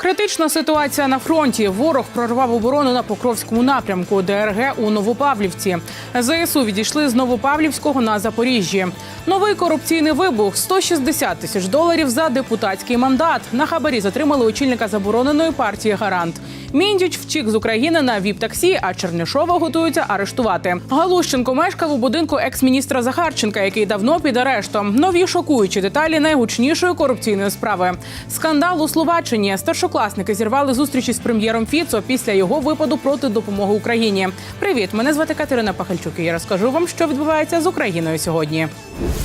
Критична ситуація на фронті. Ворог прорвав оборону на Покровському напрямку, ДРГ у Новопавлівці. ЗСУ відійшли з Новопавлівського на Запоріжжі. Новий корупційний вибух 160 тисяч доларів за депутатський мандат. На хабарі затримали очільника забороненої партії Гарант. Міндіч втік з України на віп-таксі, а Чернишова готуються арештувати. Галущенко мешкав у будинку екс-міністра Захарченка, який давно під арештом. Нові шокуючі деталі найгучнішої корупційної справи. Скандал у Словаччині. Старшокласники зірвали зустрічі з прем'єром Фіцо після його випаду проти допомоги Україні. Привіт, мене звати Катерина Пахальчук. і Я розкажу вам, що відбувається з Україною сьогодні.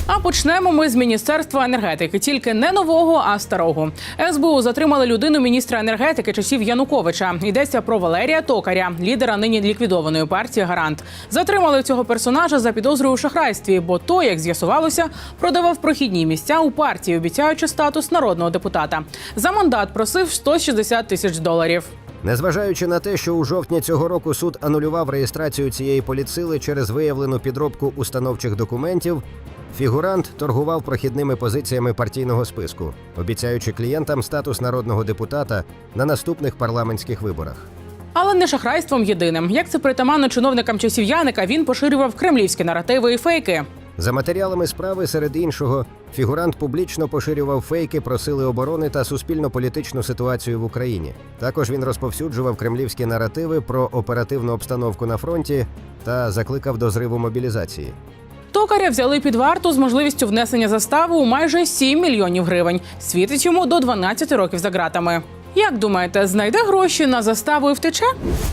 А почнемо ми з міністерства енергетики, тільки не нового, а старого. СБУ затримали людину міністра енергетики часів Януковича. Йдеться про Валерія Токаря, лідера нині ліквідованої партії Гарант. Затримали цього персонажа за підозрою у шахрайстві, бо той, як з'ясувалося, продавав прохідні місця у партії, обіцяючи статус народного депутата. За мандат просив 160 тисяч доларів. Незважаючи на те, що у жовтні цього року суд анулював реєстрацію цієї поліцили через виявлену підробку установчих документів, фігурант торгував прохідними позиціями партійного списку, обіцяючи клієнтам статус народного депутата на наступних парламентських виборах. Але не шахрайством єдиним. Як це притаманно чиновникам часів Яника, він поширював кремлівські наративи і фейки. За матеріалами справи, серед іншого, фігурант публічно поширював фейки про сили оборони та суспільно-політичну ситуацію в Україні. Також він розповсюджував кремлівські наративи про оперативну обстановку на фронті та закликав до зриву мобілізації. Токаря взяли під варту з можливістю внесення застави у майже 7 мільйонів гривень. Світить йому до 12 років за ґратами. Як думаєте, знайде гроші на заставу і втече?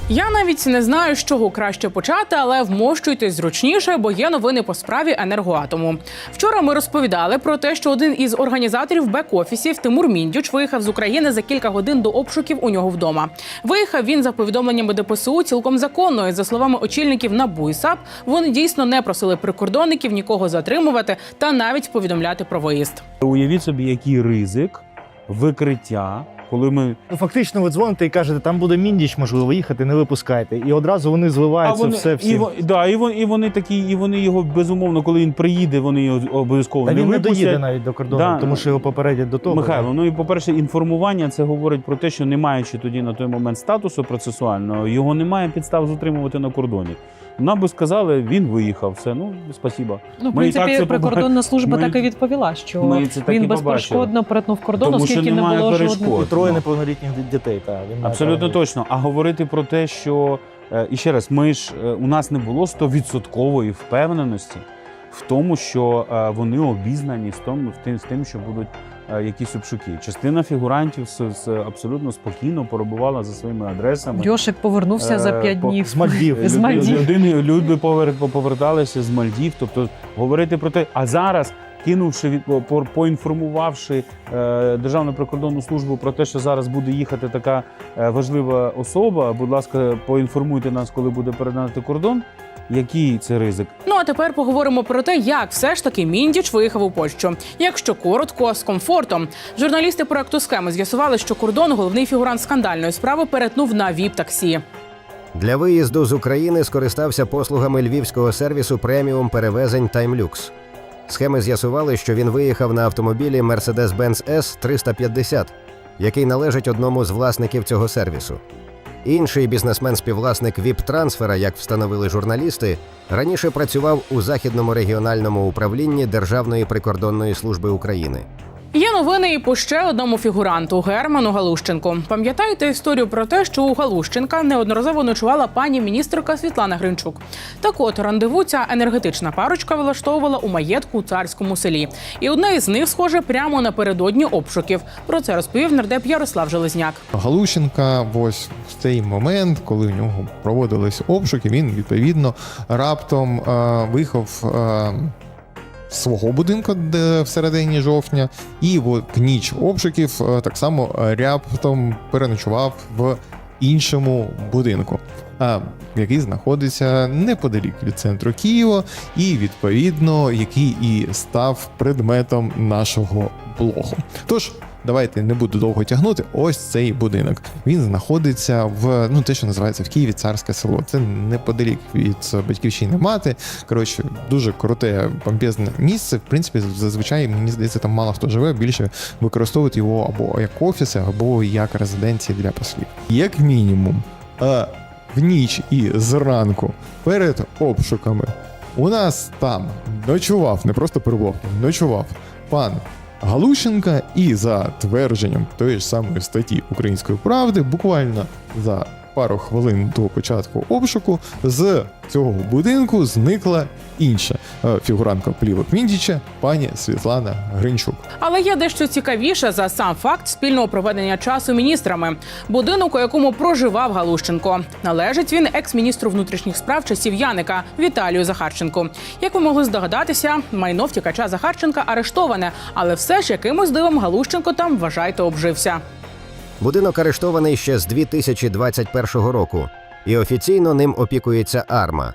Я навіть не знаю, з чого краще почати, але вмощуйтесь зручніше, бо є новини по справі енергоатому. Вчора ми розповідали про те, що один із організаторів бек-офісів Тимур Міндюч виїхав з України за кілька годин до обшуків у нього вдома. Виїхав він за повідомленнями ДПСУ цілком законно. І за словами очільників НАБУ і САП, вони дійсно не просили прикордонників нікого затримувати та навіть повідомляти про виїзд. Уявіть собі, який ризик викриття, коли ми Ну, фактично, ви дзвоните і кажете, там буде міндіч, можливо, їхати, не випускайте. І одразу вони зливаються все і, всі. во- да, і, вони, і вони такі, і вони його безумовно, коли він приїде, вони його обов'язково Та не він не випустять. доїде навіть до кордону, Да. тому що його попередять до того. Михайло, ну і по-перше, інформування це говорить про те, що не маючи тоді на той момент статусу процесуального, його немає підстав затримувати на кордоні. Нам би сказали, він виїхав, все, ну спасіба. Ну, в Ми і так принципі, це прикордонна служба ми- так і відповіла, що ми це так він безперешкодно перетнув кордон, Тому оскільки не було жодних. І троє Ну. неповнолітніх дітей. Та, він Абсолютно право. точно. А говорити про те, що е, і ще раз, ми ж е, у нас не було стовідсоткової впевненості в тому, що е, вони обізнані з тим, з тим, що будуть якісь обшуки. Частина фігурантів абсолютно спокійно перебувала за своїми адресами. Льошик повернувся за Е, п'ять днів. З Мальдів. З Мальдів. Люди повер- поверталися з Мальдів. Тобто говорити про те, а зараз. Кинувши поінформувавши е, Державну прикордонну службу про те, що зараз буде їхати така е, важлива особа. Будь ласка, поінформуйте нас, коли буде передати кордон. Який це ризик? Ну а тепер поговоримо про те, як все ж таки Міндіч виїхав у Польщу. Якщо коротко, з комфортом. Журналісти проекту схеми з'ясували, що кордон головний фігурант скандальної справи перетнув на віп-таксі. Для виїзду з України скористався послугами львівського сервісу преміум перевезень Таймлюкс. Схеми з'ясували, що він виїхав на автомобілі Mercedes-Benz S350, який належить одному з власників цього сервісу. Інший бізнесмен-співвласник ВІП-трансфера, як встановили журналісти, раніше працював у західному регіональному управлінні Державної прикордонної служби України. Є новини і по ще одному фігуранту Герману Галущенку. Пам'ятаєте історію про те, що у Галущенка неодноразово ночувала пані міністерка Світлана Гринчук. Так от рандеву ця енергетична парочка влаштовувала у маєтку у царському селі. І одне із них, схоже, прямо напередодні обшуків. Про це розповів нардеп Ярослав Железняк. Галущенка, ось в цей момент, коли у нього проводились обшуки, він відповідно раптом е, виїхав. Е, свого будинку де в середині жовтня, і в ніч обшуків е, так само ряптом переночував в іншому будинку, який знаходиться неподалік від центру Києва, і відповідно який і став предметом нашого блогу. Тож давайте не буду довго тягнути. Ось цей будинок. Він знаходиться в ну те, що називається в Києві царське село. Це неподалік від батьківщини мати. Коротше, дуже круте, помпезне місце. В принципі, зазвичай мені здається, там мало хто живе. Більше використовують його або як офіси, або як резиденції для послів. Як мінімум, е, в ніч і зранку перед обшуками у нас там ночував, не просто перебував, ночував пан Галущенка, і за твердженням тої ж самої статті Української правди, буквально за пару хвилин до початку обшуку з цього будинку зникла інша е, фігурантка плівок Міндіча, пані Світлана Гринчук. Але є дещо цікавіше за сам факт спільного проведення часу міністрами. Будинок, у якому проживав Галущенко, належить він екс-міністру внутрішніх справ часів Яника Віталію Захарченку. Як ви могли здогадатися, майно втікача Захарченка арештоване, але все ж якимось дивом Галущенко там вважайте обжився. Будинок арештований ще з 2021 року, і офіційно ним опікується АРМА.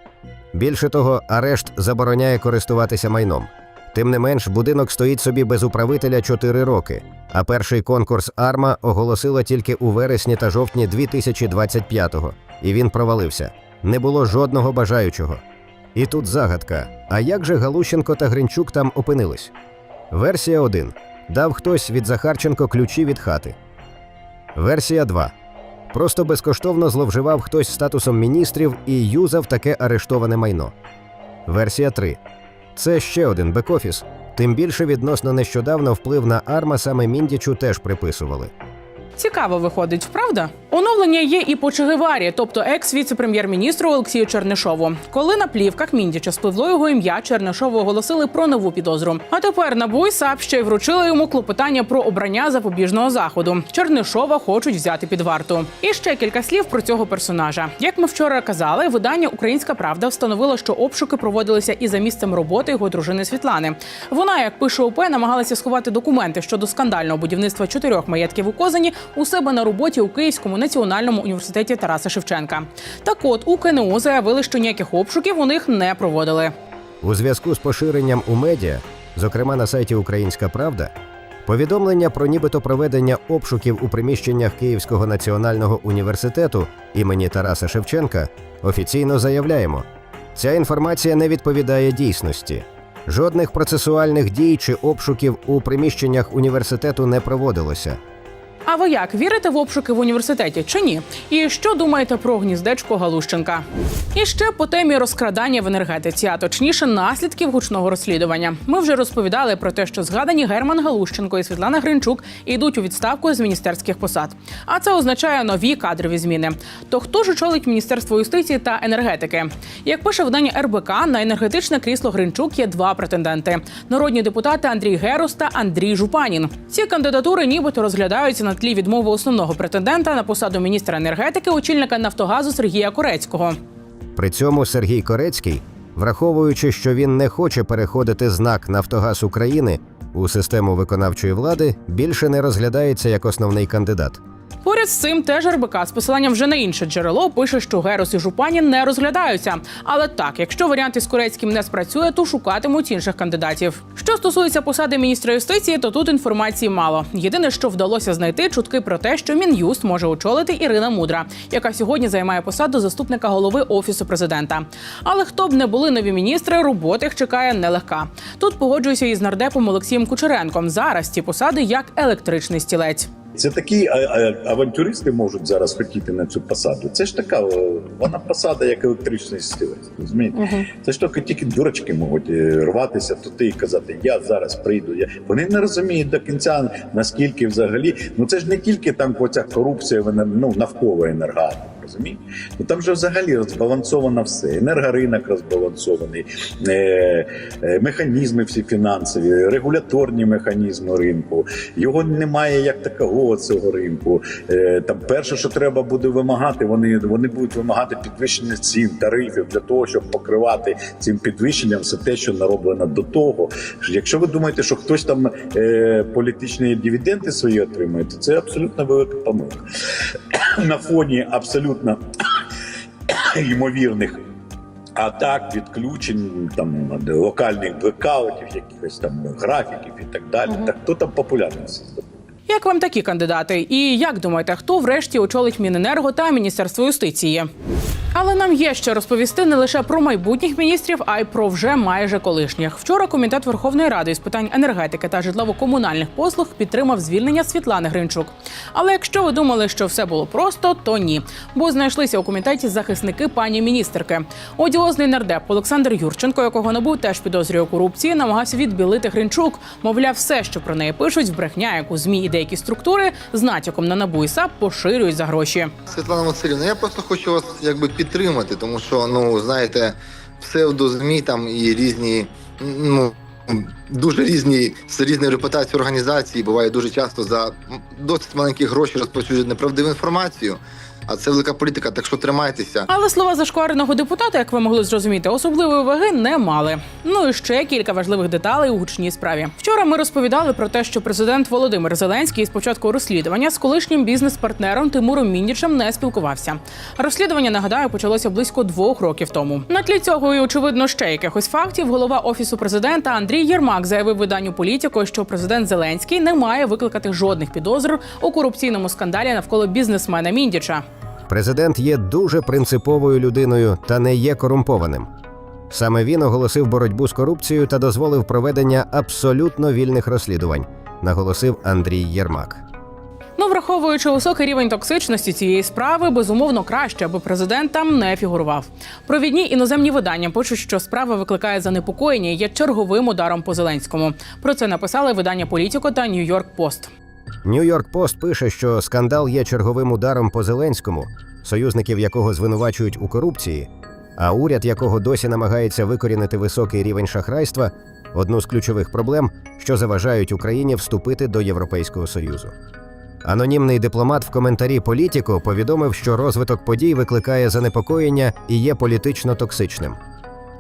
Більше того, арешт забороняє користуватися майном. Тим не менш, будинок стоїть собі без управителя 4 роки, а перший конкурс АРМА оголосила тільки у вересні та жовтні 2025-го, і він провалився. Не було жодного бажаючого. І тут загадка: а як же Галущенко та Гринчук там опинились? Версія 1. Дав хтось від Захарченко ключі від хати. Версія 2. Просто безкоштовно зловживав хтось статусом міністрів і юзав таке арештоване майно. Версія 3. Це ще один бек-офіс. Тим більше відносно нещодавно вплив на Арма саме Міндічу теж приписували. Цікаво виходить, правда? Оновлення є і по Чегеварі, тобто екс-віце-прем'єр-міністру Олексію Чернишову. Коли на плівках Міндіча спливло його ім'я, Чернишову оголосили про нову підозру. А тепер НАБУ і САП ще й вручили йому клопотання про обрання запобіжного заходу. Чернишова хочуть взяти під варту. І ще кілька слів про цього персонажа. Як ми вчора казали, видання Українська Правда встановило, що обшуки проводилися і за місцем роботи його дружини Світлани. Вона, як пише ОП, намагалася сховати документи щодо скандального будівництва чотирьох маєтків у Козані у себе на роботі у Київському національному університеті Тараса Шевченка. Так от у КНУ заявили, що ніяких обшуків у них не проводили. У зв'язку з поширенням у медіа, зокрема на сайті Українська Правда, повідомлення про нібито проведення обшуків у приміщеннях Київського національного університету імені Тараса Шевченка офіційно заявляємо: ця інформація не відповідає дійсності. Жодних процесуальних дій чи обшуків у приміщеннях університету не проводилося. А ви як вірите в обшуки в університеті чи ні? І що думаєте про гніздечко Галущенка? І ще по темі розкрадання в енергетиці, а точніше наслідків гучного розслідування. Ми вже розповідали про те, що згадані Герман Галущенко і Світлана Гринчук йдуть у відставку з міністерських посад. А це означає нові кадрові зміни. То хто ж очолить міністерство юстиції та енергетики? Як пише видання РБК, на енергетичне крісло Гринчук є два претенденти: народні депутати Андрій Герус та Андрій Жупанін. Ці кандидатури нібито розглядаються на тлі відмови основного претендента на посаду міністра енергетики, очільника Нафтогазу Сергія Корецького. При цьому Сергій Корецький, враховуючи, що він не хоче переходити знак Нафтогаз України у систему виконавчої влади, більше не розглядається як основний кандидат. Поряд з цим теж РБК з посиланням вже на інше джерело пише, що Герос і Жупанін не розглядаються. Але так, якщо варіант із Корецьким не спрацює, то шукатимуть інших кандидатів. Що стосується посади міністра юстиції, то тут інформації мало. Єдине, що вдалося знайти, чутки про те, що мін'юст може очолити Ірина Мудра, яка сьогодні займає посаду заступника голови офісу президента. Але хто б не були нові міністри, робота їх чекає нелегка. Тут погоджуюся із нардепом Олексієм Кучеренком. Зараз ці посади як електричний стілець. Це такі авантюристи можуть зараз хотіти на цю посаду. Це ж така вона посада, як електричний стілець. Розумієте? Це ж тільки тільки дурочки можуть е, рватися туди і казати, я зараз прийду. Я вони не розуміють до кінця наскільки взагалі. Ну це ж не тільки там оця корупція, вона ну навколо енергетики. Розумієте? Ну там же взагалі розбалансовано все. Енергоринок розбалансований, е, е, механізми всі фінансові, регуляторні механізми ринку. Його немає як такого цього ринку. Е, там перше, що треба буде вимагати, вони, вони будуть вимагати підвищення цін, тарифів для того, щоб покривати цим підвищенням все те, що нароблено до того. Якщо ви думаєте, що хтось там політичні дивіденди свої отримує, то це абсолютно велика помилка. На фоні абсолютно ймовірних атак, відключень, там локальних блекаутів, якихось там графіків і так далі. Так хто там популярність? Як вам такі кандидати? І як думаєте, хто врешті очолить Міненерго та Міністерство юстиції? Але нам є що розповісти не лише про майбутніх міністрів, а й про вже майже колишніх. Вчора комітет Верховної Ради з питань енергетики та житлово-комунальних послуг підтримав звільнення Світлани Гринчук. Але якщо ви думали, що все було просто, то ні. Бо знайшлися у комітеті захисники пані міністерки. Одіозний нардеп Олександр Юрченко, якого НАБУ теж підозрює корупції, намагався відбілити Гринчук. Мовляв, все, що про неї пишуть, брехня, яку змі і деякі структури з натяком на НАБУ і САП поширюють за гроші. Світлана Васильівна, я просто хочу вас якби підтримати, тому що ну знаєте, псевдозмі там і різні, ну дуже різні з різною репутацією організації буває дуже часто за досить маленькі гроші розповсюджують неправдиву інформацію. А це велика політика, так що тримайтеся. Але слова зашквареного депутата, як ви могли зрозуміти, особливої ваги не мали. Ну і ще кілька важливих деталей у гучній справі. Вчора ми розповідали про те, що президент Володимир Зеленський з початку розслідування з колишнім бізнес-партнером Тимуром Міндічем не спілкувався. Розслідування нагадаю почалося близько двох років тому. На тлі цього і очевидно ще якихось фактів. Голова офісу президента Андрій Єрмак заявив виданню політико, що президент Зеленський не має викликати жодних підозр у корупційному скандалі навколо бізнесмена Міндіча. Президент є дуже принциповою людиною та не є корумпованим. Саме він оголосив боротьбу з корупцією та дозволив проведення абсолютно вільних розслідувань, наголосив Андрій Єрмак. Ну, враховуючи високий рівень токсичності цієї справи, безумовно краще, аби президент там не фігурував. Провідні іноземні видання пишуть, що справа викликає занепокоєння і є черговим ударом по Зеленському. Про це написали видання Політіко та Нью-Йорк Пост. Нью-Йорк Пост пише, що скандал є черговим ударом по Зеленському, союзників якого звинувачують у корупції, а уряд якого досі намагається викорінити високий рівень шахрайства одну з ключових проблем, що заважають Україні вступити до Європейського Союзу. Анонімний дипломат в коментарі Політіко повідомив, що розвиток подій викликає занепокоєння і є політично токсичним.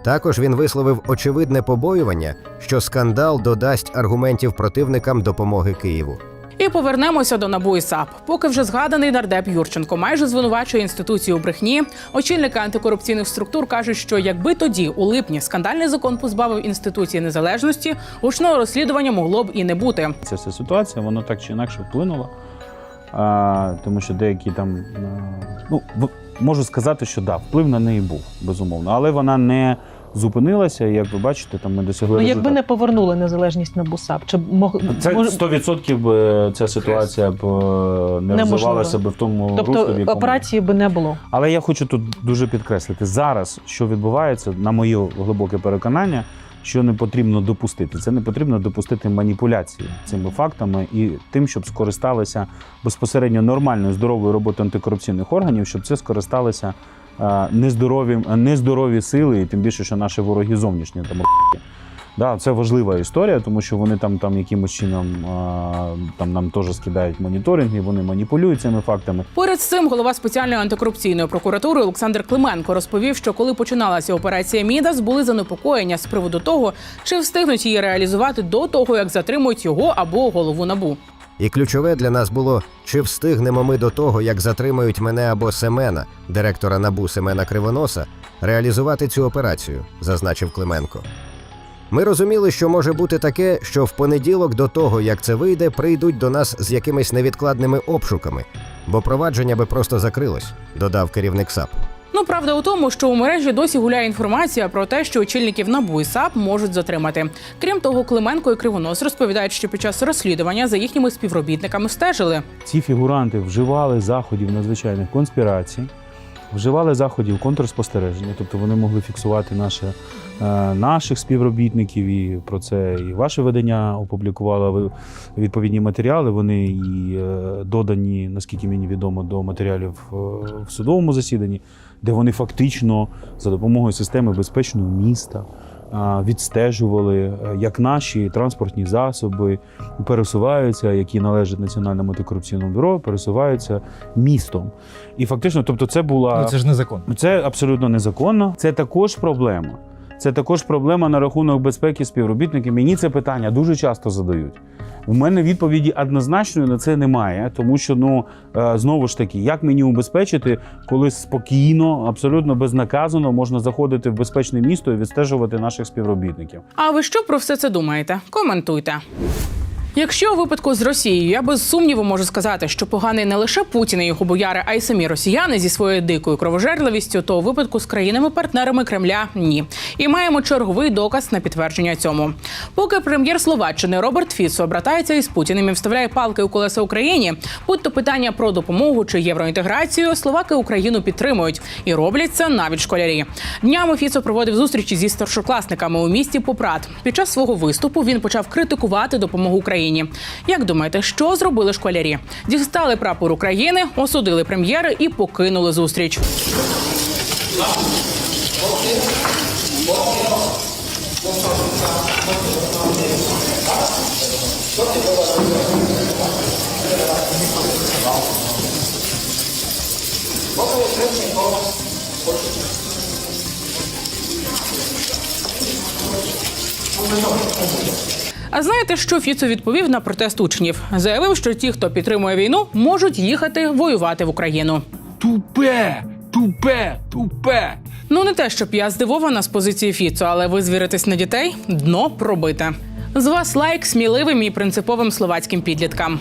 Також він висловив очевидне побоювання, що скандал додасть аргументів противникам допомоги Києву. І повернемося до НАБУ і САП. Поки вже згаданий нардеп Юрченко майже звинувачує інституцію у брехні. Очільники антикорупційних структур кажуть, що якби тоді, у липні, скандальний закон позбавив інституції незалежності, гучного розслідування могло б і не бути. Ця вся ситуація, воно так чи інакше вплинула. А, тому що деякі там, ну, можу сказати, що да, вплив на неї був, безумовно. Але вона не зупинилася, і як ви бачите, там ми досягли Ну, якби не повернули незалежність на БУСАП, чи мог Це мож- 100% б ця ситуація б е, не розвивалася б в тому руслі, в тобто якому. операції би не було. Але я хочу тут дуже підкреслити зараз, що відбувається, на моє глибоке переконання, що не потрібно допустити. Це не потрібно допустити маніпуляції цими фактами і тим, щоб скористалися безпосередньо нормальною здоровою роботою антикорупційних органів, щоб це скористалися нездорові, нездорові сили, і тим більше, що наші вороги зовнішні там. Да, це важлива історія, тому що вони там, там якимось чином там нам теж скидають моніторинги, вони маніпулюють цими фактами. Поряд з цим голова спеціальної антикорупційної прокуратури Олександр Клименко розповів, що коли починалася операція Мідас, були занепокоєння з приводу того, чи встигнуть її реалізувати до того, як затримують його або голову набу. І ключове для нас було, чи встигнемо ми до того, як затримають мене або Семена, директора набу Семена Кривоноса, реалізувати цю операцію, зазначив Клименко. Ми розуміли, що може бути таке, що в понеділок до того, як це вийде, прийдуть до нас з якимись невідкладними обшуками, бо провадження би просто закрилось, додав керівник САП. Ну правда у тому, що у мережі досі гуляє інформація про те, що очільників НАБУ і САП можуть затримати. Крім того, Клименко і Кривонос розповідають, що під час розслідування за їхніми співробітниками стежили. Ці фігуранти вживали заходів надзвичайних конспірацій, вживали заходів контрспостереження, тобто вони могли фіксувати наші, е, наших співробітників, і про це і ваше видання опублікувало відповідні матеріали. Вони і е, додані, наскільки мені відомо, до матеріалів е, в судовому засіданні, де вони фактично за допомогою системи безпечного міста. Відстежували, е, як наші транспортні засоби пересуваються, які належать Національному антикорупційному бюро, пересуваються містом. І фактично, тобто, це була Ну, це ж незаконно. це абсолютно незаконно. Це також проблема. Це також проблема на рахунок безпеки співробітників. Мені це питання дуже часто задають. У мене відповіді однозначної на це немає, тому що ну е, знову ж таки, як мені убезпечити, коли спокійно, абсолютно безнаказано можна заходити в безпечне місто і відстежувати наших співробітників. А ви що про все це думаєте? Коментуйте. Якщо у випадку з Росією я без сумніву можу сказати, що поганий не лише Путін і його бояри, а й самі росіяни зі своєю дикою кровожерливістю, то у випадку з країнами-партнерами Кремля ні. І маємо черговий доказ на підтвердження цьому. Поки прем'єр Словаччини Роберт Фіцо братається із Путіним і вставляє палки у колеса Україні, будь то питання про допомогу чи євроінтеграцію, словаки Україну підтримують і роблять це навіть школярі. Днями Фіцо проводив зустрічі зі старшокласниками у місті Попрат. Під час свого виступу він почав критикувати допомогу Україні. Як думаєте, що зробили школярі? Дістали прапор України, осудили прем'єри і покинули зустріч. А знаєте, що Фіцо відповів на протест учнів? Заявив, що ті, хто підтримує війну, можуть їхати воювати в Україну. Тупе, тупе, тупе. Ну не те, щоб я здивована з позиції Фіцо, але ви звіритесь на дітей дно пробите. З вас лайк сміливим і принциповим словацьким підліткам.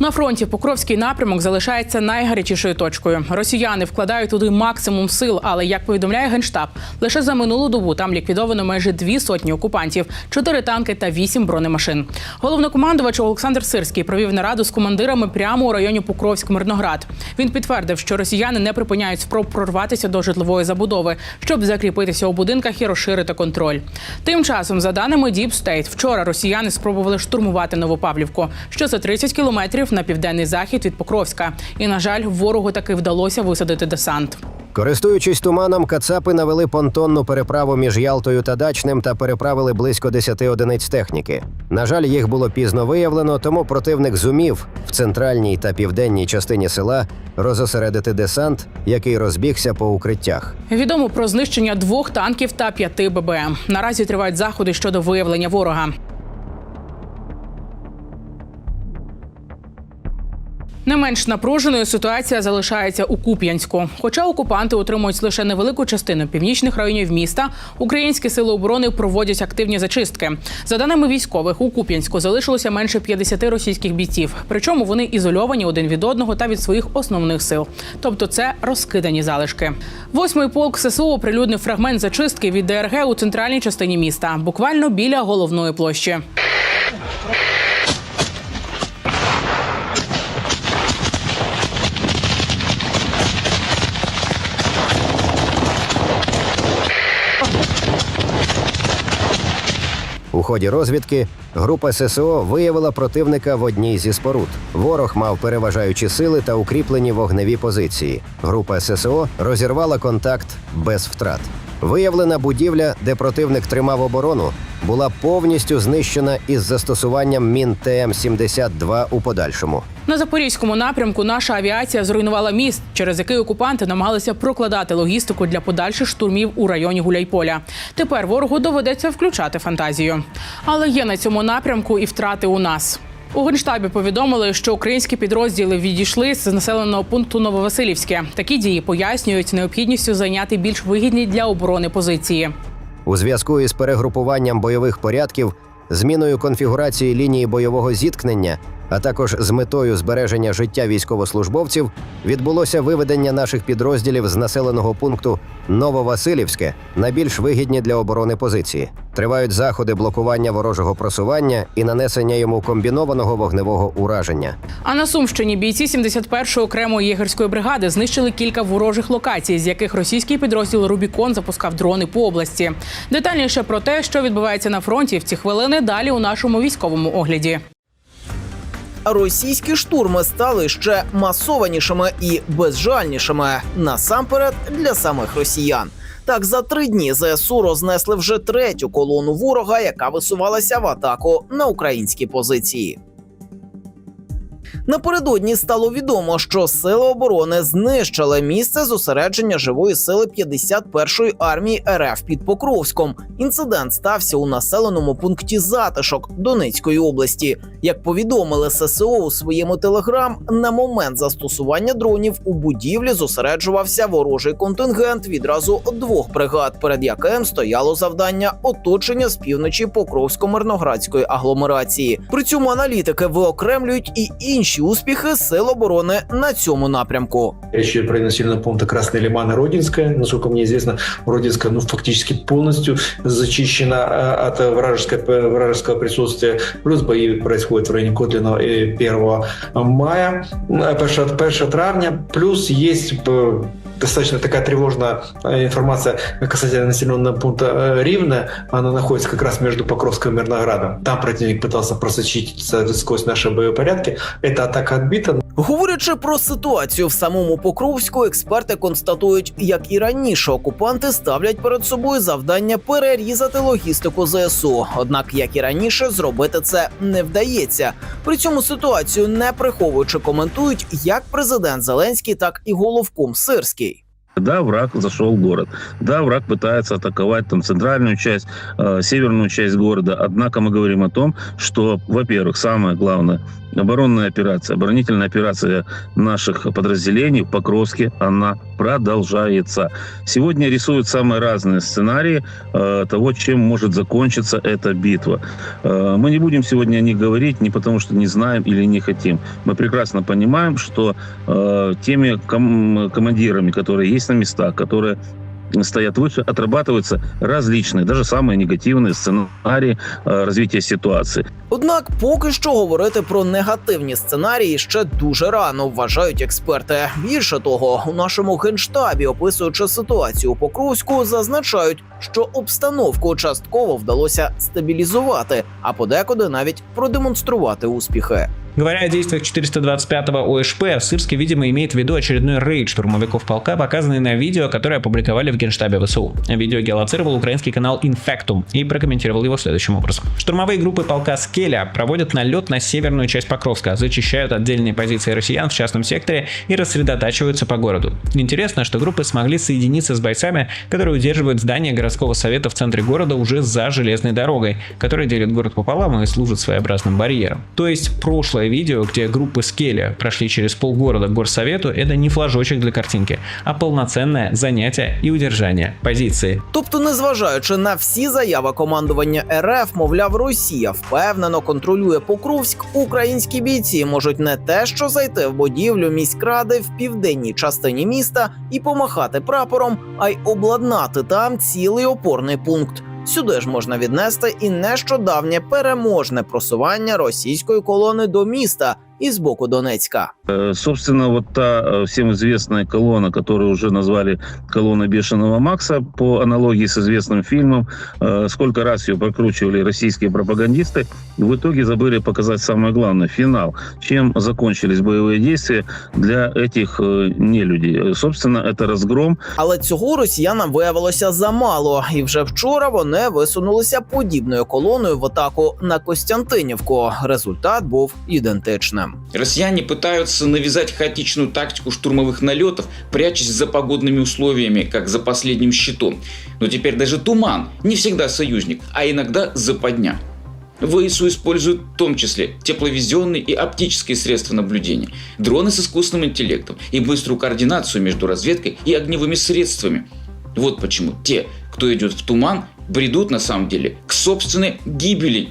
На фронті Покровський напрямок залишається найгарячішою точкою. Росіяни вкладають туди максимум сил, але як повідомляє генштаб, лише за минулу добу там ліквідовано майже дві сотні окупантів, чотири танки та вісім бронемашин. Головнокомандувач Олександр Сирський провів нараду з командирами прямо у районі Покровськ-Мирноград. Він підтвердив, що росіяни не припиняють спроб прорватися до житлової забудови, щоб закріпитися у будинках і розширити контроль. Тим часом, за даними Deep State, вчора росіяни спробували штурмувати Новопавлівку, що за 30 кілометрів на південний захід від Покровська. І на жаль, ворогу таки вдалося висадити десант. Користуючись туманом, кацапи навели понтонну переправу між Ялтою та Дачним та переправили близько 10 одиниць техніки. На жаль, їх було пізно виявлено, тому противник зумів в центральній та південній частині села розосередити десант, який розбігся по укриттях. Відомо про знищення двох танків та п'яти ББМ. Наразі тривають заходи щодо виявлення ворога. Не менш напруженою ситуація залишається у Куп'янську. Хоча окупанти отримують лише невелику частину північних районів міста, українські сили оборони проводять активні зачистки. За даними військових, у Куп'янську залишилося менше 50 російських бійців. Причому вони ізольовані один від одного та від своїх основних сил. Тобто це розкидані залишки. Восьмий полк ССУ оприлюднив фрагмент зачистки від ДРГ у центральній частині міста, буквально біля головної площі. Ході розвідки група ССО виявила противника в одній зі споруд. Ворог мав переважаючі сили та укріплені вогневі позиції. Група ССО розірвала контакт без втрат. Виявлена будівля, де противник тримав оборону, була повністю знищена із застосуванням мін ТМ-72 у подальшому. На запорізькому напрямку наша авіація зруйнувала міст, через який окупанти намагалися прокладати логістику для подальших штурмів у районі Гуляйполя. Тепер ворогу доведеться включати фантазію. Але є на цьому напрямку і втрати у нас. У генштабі повідомили, що українські підрозділи відійшли з населеного пункту Нововасилівське. Такі дії пояснюють необхідністю зайняти більш вигідні для оборони позиції. У зв'язку із перегрупуванням бойових порядків, зміною конфігурації лінії бойового зіткнення, а також з метою збереження життя військовослужбовців, відбулося виведення наших підрозділів з населеного пункту Нововасилівське на більш вигідні для оборони позиції. Тривають заходи блокування ворожого просування і нанесення йому комбінованого вогневого ураження. А на Сумщині бійці 71-ї окремої єгерської бригади знищили кілька ворожих локацій, з яких російський підрозділ Рубікон запускав дрони по області. Детальніше про те, що відбувається на фронті в ці хвилини далі у нашому військовому огляді. Російські штурми стали ще масованішими і безжальнішими насамперед для самих росіян. Так, за три дні ЗСУ рознесли вже третю колону ворога, яка висувалася в атаку на українські позиції. Напередодні стало відомо, що сили оборони знищили місце зосередження живої сили 51-ї армії РФ під Покровськом. Інцидент стався у населеному пункті Затишок Донецької області. Як повідомили ССО у своєму телеграм, на момент застосування дронів у будівлі зосереджувався ворожий контингент відразу двох бригад, перед яким стояло завдання оточення з півночі Покровсько-Мирноградської агломерації. При цьому аналітики виокремлюють і інші успіхи сил оборони на цьому напрямку. Речь идет про населенные пункты Красный Лиман и Родинская. Насколько мне известно, Родинская ну, фактически полностью зачищена э, от вражеской, вражеского присутствия. Плюс бои происходят в районе Котлино и 1 мая, э, 1, 1 травня. Плюс есть э, достаточно такая тревожная э, информация касательно населенного пункта э, Ривне. Она находится как раз между Покровском и Мирноградом. Там противник пытался просочиться сквозь наши боепорядки. Эта атака отбита, Говорячи про ситуацію в самому Покровську, експерти констатують, як і раніше окупанти ставлять перед собою завдання перерізати логістику ЗСУ. Однак, як і раніше, зробити це не вдається. При цьому ситуацію не приховуючи коментують як президент Зеленський, так і головком Сирський. Да, враг зашел в город. Да, враг пытается атаковать там центральную часть, э, северную часть города. Однако мы говорим о том, что, во-первых, самое главное, оборонная операция, оборонительная операция наших подразделений в Покровске, она продолжается. Сегодня рисуют самые разные сценарии э, того, чем может закончиться эта битва. Э, мы не будем сегодня о них говорить не потому, что не знаем или не хотим. Мы прекрасно понимаем, что э, теми ком- командирами, которые есть на местах, которые стоят выше, отрабатываются различные, даже самые негативные сценарии э, развития ситуации. Однак, поки що говорити про негативні сценарії ще дуже рано, вважають експерти. Більше того, у нашому генштабі, описуючи ситуацію у Покровську, зазначають, що обстановку частково вдалося стабілізувати, а подекуди навіть продемонструвати успіхи. Говоря о действиях 425-го ОШП, Сырский, видимо, имеет в виду очередной рейд штурмовиков полка, показанный на видео, которое опубликовали в генштабе ВСУ. Видео геолоцировал украинский канал Infectum и прокомментировал его следующим образом. Штурмовые группы полка Скеля проводят налет на северную часть Покровска, зачищают отдельные позиции россиян в частном секторе и рассредотачиваются по городу. Интересно, что группы смогли соединиться с бойцами, которые удерживают здание городского совета в центре города уже за железной дорогой, которая делит город пополам и служит своеобразным барьером. То есть прошлое видео, где группы Скеля прошли через полгорода к горсовету, это не флажочек для картинки, а полноценное занятие и удержание позиции. Тобто, незважаючи на всі заяви командування РФ, мовляв, Росія впевнено контролює Покровськ, українські бійці можуть не те, що зайти в будівлю міськради в південній частині міста і помахати прапором, а й обладнати там цілий опорний пункт. Сюди ж можна віднести і нещодавнє переможне просування російської колони до міста із боку Донецька. Э, Собственно, вот та э, всем известная колонна, которую уже назвали колонна Бешеного Макса, по аналогии с известным фильмом, э, сколько раз ее прокручивали российские пропагандисты, в итоге забыли показать самое главное – финал. Чем закончились боевые действия для этих э, нелюдей? Э, Собственно, это разгром Але цього росіянам виявилося замало, і вже вчора вони висунулися подібною колоною в атаку на Костянтинівку. Результат був ідентичним. Россияне пытаются навязать хаотичную тактику штурмовых налетов, прячась за погодными условиями, как за последним щитом. Но теперь даже туман не всегда союзник, а иногда западня. ВСУ используют в том числе тепловизионные и оптические средства наблюдения, дроны с искусственным интеллектом и быструю координацию между разведкой и огневыми средствами. Вот почему те, кто идет в туман, бредут на самом деле к собственной гибели.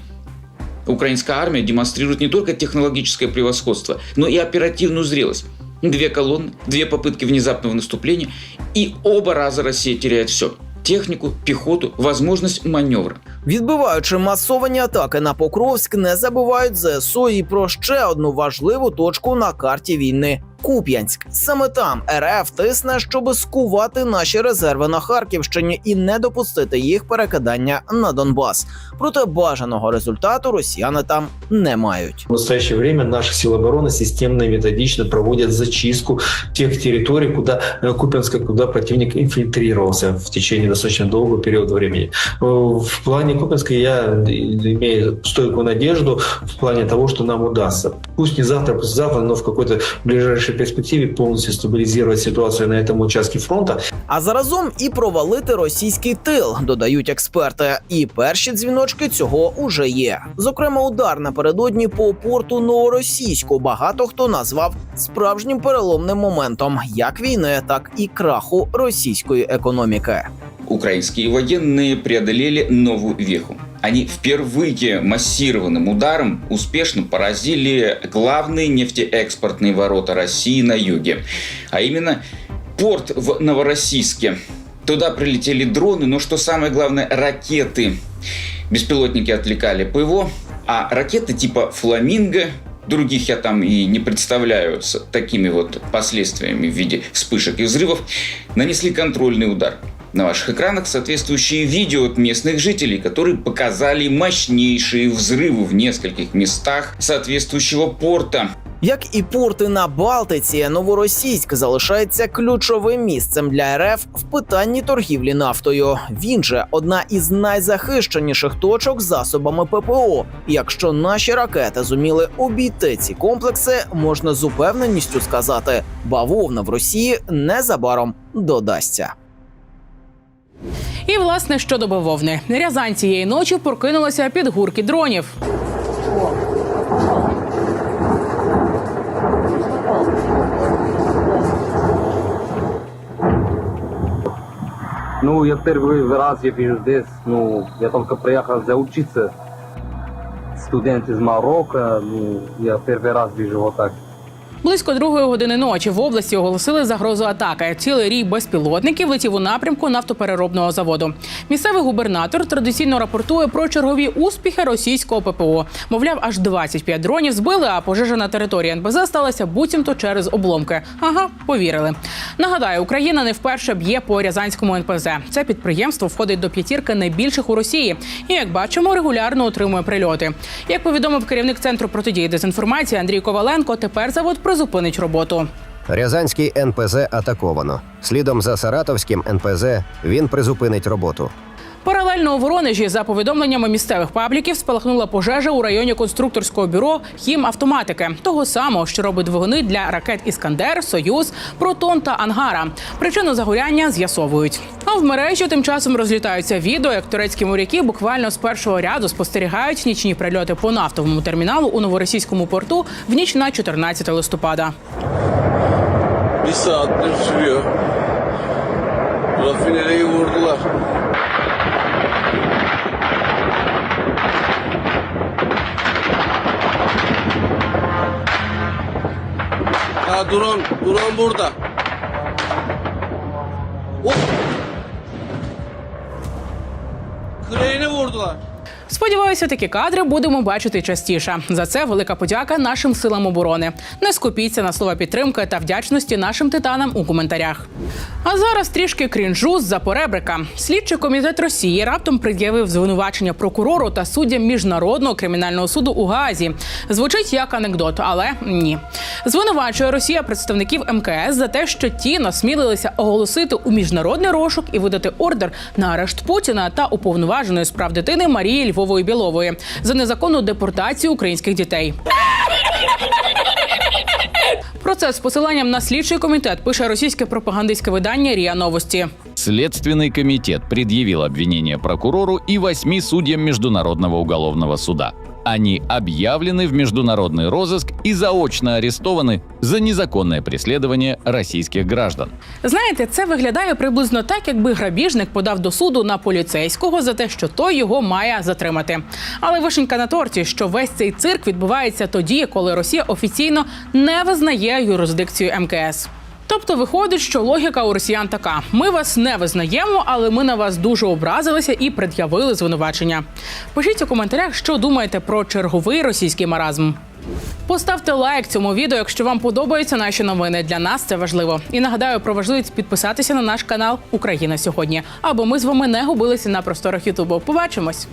Украинская армия демонстрирует не только технологическое превосходство, но и оперативную зрелость. Две колонны, две попытки внезапного наступления, и оба раза Россия теряет все. Техніку, піхоту, можливість маневра. Відбиваючи масовані атаки на Покровськ, не забувають ЗСУ і про ще одну важливу точку на карті війни Куп'янськ. Саме там РФ тисне, щоби скувати наші резерви на Харківщині і не допустити їх перекидання на Донбас. Проте бажаного результату росіяни там не мають. В настоящее время наши силы обороны системно и методично проводят зачистку тех территорий, куда э, Купинска, куда противник инфильтрировался в течение достаточно долгого периода времени. Э, В плане Купинска я имею стойкую надежду в плане того, что нам удастся. Пусть не завтра, послезавтра, но в какой-то ближайшей перспективе полностью стабилизировать ситуацию на этом участке фронта. А заразом і провалити російський тил, додають експерти. І перші дзвіночки цього уже є. Зокрема, удар напередодні по порту новоросійську багато хто назвав справжнім переломним моментом як війни, так і краху російської економіки. Украинские военные преодолели новую веху. Они впервые массированным ударом успешно поразили главные нефтеэкспортные ворота России на юге, а именно порт в Новороссийске. Туда прилетели дроны, но что самое главное, ракеты. Беспилотники отвлекали ПВО, а ракеты типа «Фламинго», других я там и не представляю с такими вот последствиями в виде вспышек и взрывов, нанесли контрольный удар. На ваших экранах соответствующие видео от местных жителей, которые показали мощнейшие взрывы в нескольких местах соответствующего порта. Як і порти на Балтиці, Новоросійськ залишається ключовим місцем для РФ в питанні торгівлі нафтою. Він же одна із найзахищеніших точок засобами ППО. Якщо наші ракети зуміли обійти ці комплекси, можна з упевненістю сказати, бавовна в Росії незабаром додасться. І власне щодо бавовни, Рязань цієї ночі прокинулася під гурки дронів. Ну, я первый раз я вижу здесь, ну, я только приехал заучиться. Студент из Марокко, ну, я первый раз вижу вот. Близько другої години ночі в області оголосили загрозу атаки. Цілий рій безпілотників летів у напрямку нафтопереробного заводу. Місцевий губернатор традиційно рапортує про чергові успіхи російського ППО. Мовляв, аж 25 дронів збили, а пожежа на території НПЗ сталася буцімто через обломки. Ага, повірили. Нагадаю, Україна не вперше б'є по Рязанському НПЗ. Це підприємство входить до п'ятірки найбільших у Росії і, як бачимо, регулярно отримує прильоти. Як повідомив керівник центру протидії дезінформації Андрій Коваленко, тепер завод призупинить роботу. Рязанський НПЗ атаковано. Слідом за Саратовським НПЗ він призупинить роботу. Паралельно у Воронежі, за повідомленнями місцевих пабліків, спалахнула пожежа у районі конструкторського бюро хімавтоматики, того самого, що робить двигуни для ракет Іскандер, Союз, Протон та Ангара. Причину загоряння з'ясовують. А в мережі тим часом розлітаються відео, як турецькі моряки буквально з першого ряду спостерігають нічні прильоти по нафтовому терміналу у новоросійському порту в ніч на 14 листопада. Bir saattir sürüyor. Ha drone, drone burada. Hop. Сподіваюся, такі кадри будемо бачити частіше. За це велика подяка нашим силам оборони. Не скупіться на слова підтримки та вдячності нашим титанам у коментарях. А зараз трішки крінжу з-за поребрика. Слідчий комітет Росії раптом пред'явив звинувачення прокурору та суддям міжнародного кримінального суду у Гаазі. Звучить як анекдот, але ні. Звинувачує Росія представників МКС за те, що ті насмілилися оголосити у міжнародний розшук і видати ордер на арешт Путіна та уповноваженої з прав дитини Марії Львової Білової за незаконну депортацію українських дітей. Про це з посиланням на слідчий комітет пише російське пропагандистське видання Ріа Новості. Следственный комитет предъявил обвинение прокурору и восьми судьям Международного уголовного суда Они объявлены в международный розыск и заочно арестованы за незаконное преследование российских граждан. Знаєте, це виглядає приблизно так, якби грабіжник подав до суду на поліцейського за те, що той його має затримати. Але вишенька на торті, що весь цей цирк відбувається тоді, коли Росія офіційно не визнає юрисдикцію МКС. Тобто виходить, що логіка у росіян така: ми вас не визнаємо, але ми на вас дуже образилися і пред'явили звинувачення. Пишіть у коментарях, що думаєте про черговий російський маразм. Поставте лайк цьому відео, якщо вам подобаються наші новини. Для нас це важливо. І нагадаю про важливість підписатися на наш канал Україна сьогодні, аби ми з вами не губилися на просторах Ютубу. Побачимось.